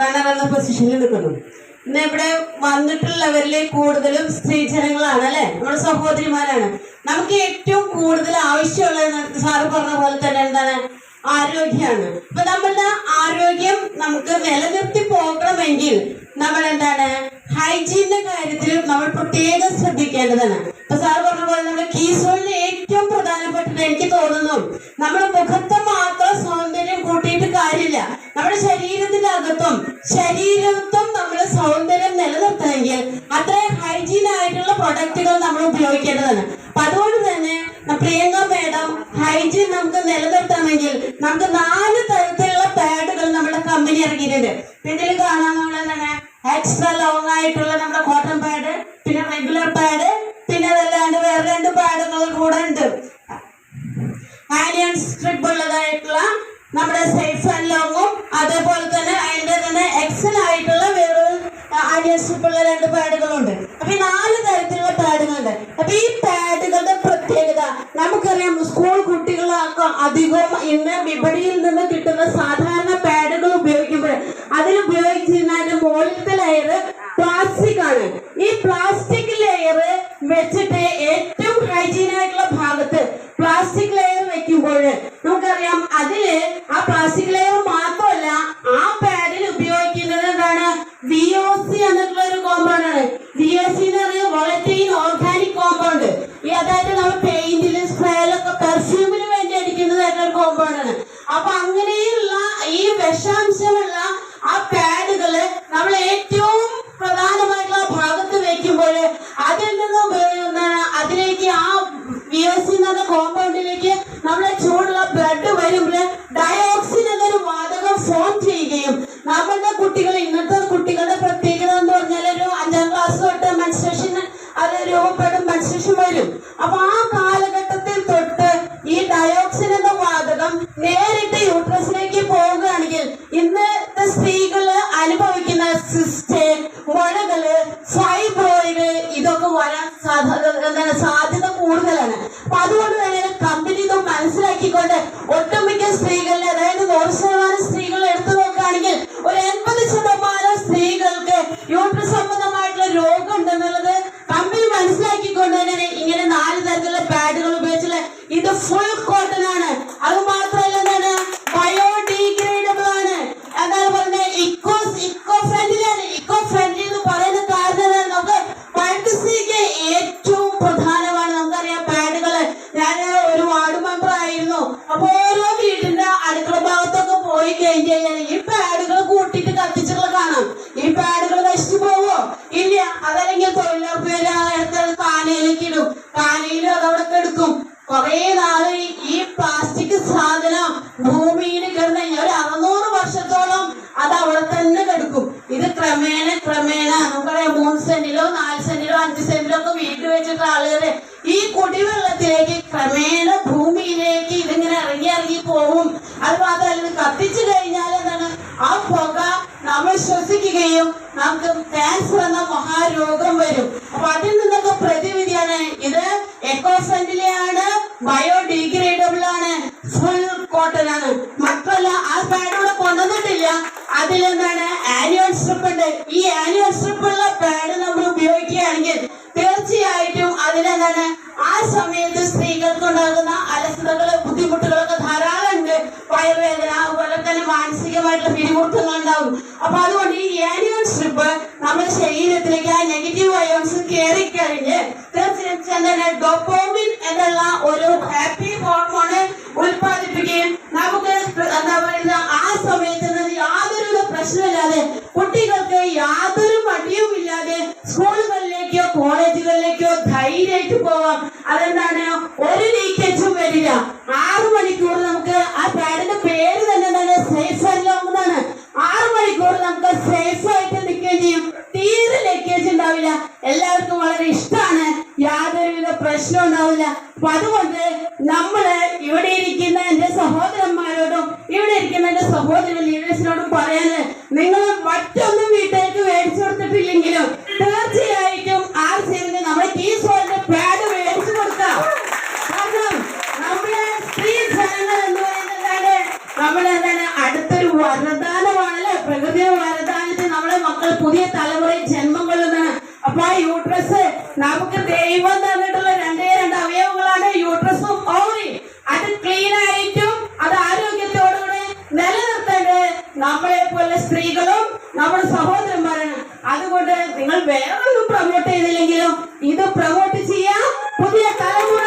Runner എന്ന പൊസിഷനിൽ നിൽക്കുന്നു ഇന്ന് ഇവിടെ വന്നിട്ടുള്ളവരിൽ കൂടുതലും സ്ത്രീ ജനങ്ങളാണ് അല്ലെ? നമ്മുടെ സഹോദരിമാരാണ്. നമുക്ക് ഏറ്റവും കൂടുതൽ ആവശ്യമുള്ളത് സാറ് പറഞ്ഞ പോലെ തന്നെ എന്താണ്? ആരോഗ്യമാണ്. അപ്പൊ നമ്മളുടെ ആരോഗ്യം നമുക്ക് നിലനിർത്തി പോകണമെങ്കിൽ നമ്മൾ എന്താണ്? ഹൈജീനിന്റെ കാര്യത്തിൽ നമ്മൾ പ്രത്യേകം ശ്രദ്ധിക്കേണ്ടതാണ്. ഇപ്പൊ സാർ പറഞ്ഞ പോലെ നമ്മുടെ കീസോളിൽ ഏറ്റവും പ്രധാനപ്പെട്ടത് ഹൈജീൻ ആയിട്ടുള്ള പ്രൊഡക്റ്റുകൾ നമ്മൾ ഉപയോഗിക്കേണ്ടതാണ്. അപ്പൊ അതുകൊണ്ട് തന്നെ പ്രിയങ്ക മേഡം ഹൈജീൻ നമുക്ക് നിലനിർത്തണമെങ്കിൽ നമുക്ക് നാല് തരത്തിലുള്ള പാഡുകൾ നമ്മുടെ കമ്പനി ഇറങ്ങിയിട്ടുണ്ട് ഇതിൽ തന്നെ എക്സ്ട്രാ ലോങ് ആയിട്ടുള്ള നമ്മുടെ കോട്ടൺ പാഡ് പിന്നെ റെഗുലർ പാഡ് പിന്നെ അതല്ലാണ്ട് വേറെ രണ്ട് പാഡുകൾ കൂടെ ഉണ്ട്. ആലിയൻ സ്ട്രിപ്പ് ഉള്ളതായിട്ടുള്ള നമ്മുടെ സേഫ് ആൻഡ് ലോങ്ങും അതേപോലെ തന്നെ അതിന്റെ തന്നെ എക്സൽ ആയിട്ടുള്ള വേറൊരു ആലിയൻ സ്ട്രിപ്പ് ഉള്ള രണ്ട് പാഡുകളുണ്ട് അപ്പൊ ഈ നാല് തരത്തിലുള്ള പാഡുകളുണ്ട്. അപ്പൊ ഈ പാഡുകളുടെ പ്രത്യേകത നമുക്കറിയാം സ്കൂൾ കുട്ടികളൊക്കെ അധികം ഇന്ന് വിപണിയിൽ നിന്ന് കിട്ടുന്ന സാധാരണ പാഡുകൾ ഉപയോഗിക്കുമ്പോൾ അതിൽ ഉപയോഗിച്ചിരുന്നതിന്റെ മുകളിലത്തെ ലെയർ പ്ലാസ്റ്റിക് ആണ്. ഈ പ്ലാസ്റ്റിക് ലെയർ വെച്ചിട്ട് ഏറ്റവും ഹൈജീൻ ആയിട്ടുള്ള ഭാഗത്ത് പ്ലാസ്റ്റിക് ലെയർ വെക്കുമ്പോൾ നമുക്കറിയാം അതിൽ ആ പ്ലാസ്റ്റിക് ലെയർ വിഷാംശമുള്ള ആ പാഡുകൾ നമ്മൾ ഏറ്റവും പ്രധാനമായിട്ടുള്ള ഭാഗത്ത് വെക്കുമ്പോൾ അതിൽ നിന്ന് അതിലേക്ക് ആ വി എസ് സി എന്ന കോമ്പൗണ്ടിലേക്ക് നമ്മളെ ചൂടുള്ള ബ്ലഡ് വരുമ്പോൾ ഡയോക്സിൻ സാധ്യത കൂടുതലാണ്. അപ്പൊ അതുകൊണ്ട് തന്നെ കമ്പനി ഇത് മനസ്സിലാക്കിക്കൊണ്ട് ഒട്ടുമിക്ക സ്ത്രീകളിൽ അതായത് നൂറ് ശതമാനം സ്ത്രീകളെ എടുത്തു നോക്കുകയാണെങ്കിൽ ഒരു എൺപത് ശതമാനം സ്ത്രീകൾക്ക് യൂട്രസ് അപ്പൊ ഓരോ വീടിന്റെ അടുക്കള ഭാഗത്തൊക്കെ പോയി കഴിഞ്ഞു കഴിഞ്ഞാൽ ഈ പാഡുകൾ കൂട്ടിട്ട് കത്തിച്ചുള്ള കാണാം. ഈ പാഡുകൾ നശിച്ചു പോവോ? ഇല്ല. അതല്ലെങ്കിൽ തൊഴിലുറപ്പ് കാനയിലേക്ക് ഇടും. കാനയിലും അതവിടെ എടുക്കും കുറെ നാൾ ഈ പ്ലാസ്റ്റിക് സാധനം ഭൂമിയിൽ കിടന്നു ഒരു അറുന്നൂറ് വർഷത്തോളം അത് അവിടെ തന്നെ കെടുക്കും. ഇത് ക്രമേണ ക്രമേണ നമുക്കറിയാം മൂന്ന് സെന്റിലോ നാല് സെന്റിലോ അഞ്ച് സെന്റിലോ ഒക്കെ വീട്ടിൽ വെച്ചിട്ട് ആളുകൾ കത്തിച്ചു കഴിഞ്ഞാൽ എന്താണ്? ആ പുക നമ്മൾ ശ്വസിക്കുകയും നമുക്ക് ക്യാൻസർ എന്ന മഹാരോഗം വരും. അപ്പൊ അതിൽ നിന്നൊക്കെ പ്രതിവിധിയാണ്. ഇത് എക്കോ ഫ്രണ്ട്ലി ആണ്. ബയോഡിഗ്രേഡബിൾ ആണ് ഫുൾ കോട്ടൺ ആണ്. മാത്രമല്ല ആ പാഡ് ഇവിടെ കൊണ്ടുവന്നിട്ടില്ല. അതിലെന്താണ് ആനുവൽ സ്ട്രിപ്പ് ഉണ്ട്. ഈ ആനുവൽ സ്ട്രിപ്പ് ഉള്ള പാഡ് നമ്മൾ ഉപയോഗിക്കുകയാണെങ്കിൽ തീർച്ചയായിട്ടും അതിലെന്താണ് ആ സമയത്ത് വയറുവേദന അതുപോലെ തന്നെ മാനസികമായിട്ടുള്ള പിരിമുറുക്കങ്ങൾ ഉണ്ടാവും. അപ്പൊ അതുകൊണ്ട് ഈ ആനുവൽ സ്ട്രിപ്പ് നമ്മുടെ ശരീരത്തിലേക്ക് ആ നെഗറ്റീവ് അയോൺസ് കയറി കഴിഞ്ഞ് തീർച്ചയായിട്ടും ഡോപ്പോമിൻ എന്നുള്ള ഒരു ഹാപ്പി ഹോർമോണ് ഉൽപ്പാദിപ്പിക്കുകയും നമുക്ക് എന്താ പറയുക ആ സമയത്ത് യാതൊരു പ്രശ്നമില്ലാതെ കുട്ടികൾക്ക് യാതൊരു മടിയും ഇല്ലാതെ സ്കൂളുകളിലേക്കോ കോളേജുകളിലേക്കോ ധൈര്യമായിട്ട് പോവാം. അതെന്താണ്? ഒരു ലീക്കേജും വരില്ല. പ്രശ്നം ഉണ്ടാവില്ല അപ്പൊ അതുകൊണ്ട് നമ്മൾ ഇവിടെ ഇരിക്കുന്ന എന്റെ സഹോദരന്മാരോടും ഇവിടെ ഇരിക്കുന്ന എന്റെ സഹോദര ലീഡേഴ്സിനോടും പറയാന് നിങ്ങൾ മറ്റൊന്നും വീട്ടിലേക്ക് മേടിച്ചു കൊടുത്തിട്ടില്ലെങ്കിലും തീർച്ചയായിട്ടും ആ സേവനം നമ്മുടെ ഈ സോളിന്റെ പാഡ് മേടിച്ചു കൊടുക്കാം. കാരണം നമ്മുടെ സ്ത്രീ ജനങ്ങൾ എന്ന് പറയുന്നതാണ് നമ്മളെന്താണ് അടുത്തൊരു വരദാനമാണല്ലേ? പ്രകൃതിയുടെ വരദാനത്തിൽ നമ്മളെ മക്കൾ പുതിയ തലമുറയിൽ ജന്മം കൊള്ളുന്നതാണ് അപ്പൊ ആ യൂട്രസ് നമുക്ക് ദൈവം തന്നിട്ടുള്ള രണ്ടേ രണ്ട് അവയവങ്ങളാണ് യൂട്രസും ഓറി. അത് ക്ലീൻ ആയിട്ടും അത് ആരോഗ്യത്തോടുകൂടെ നിലനിർത്തേണ്ടത് നമ്മളെ പോലെ സ്ത്രീകളും നമ്മുടെ സഹോദരന്മാരാണ്. അതുകൊണ്ട് നിങ്ങൾ വേറൊന്നും പ്രൊമോട്ട് ചെയ്തില്ലെങ്കിലും ഇത് പ്രൊമോട്ട് ചെയ്യാം. പുതിയ തലമുറ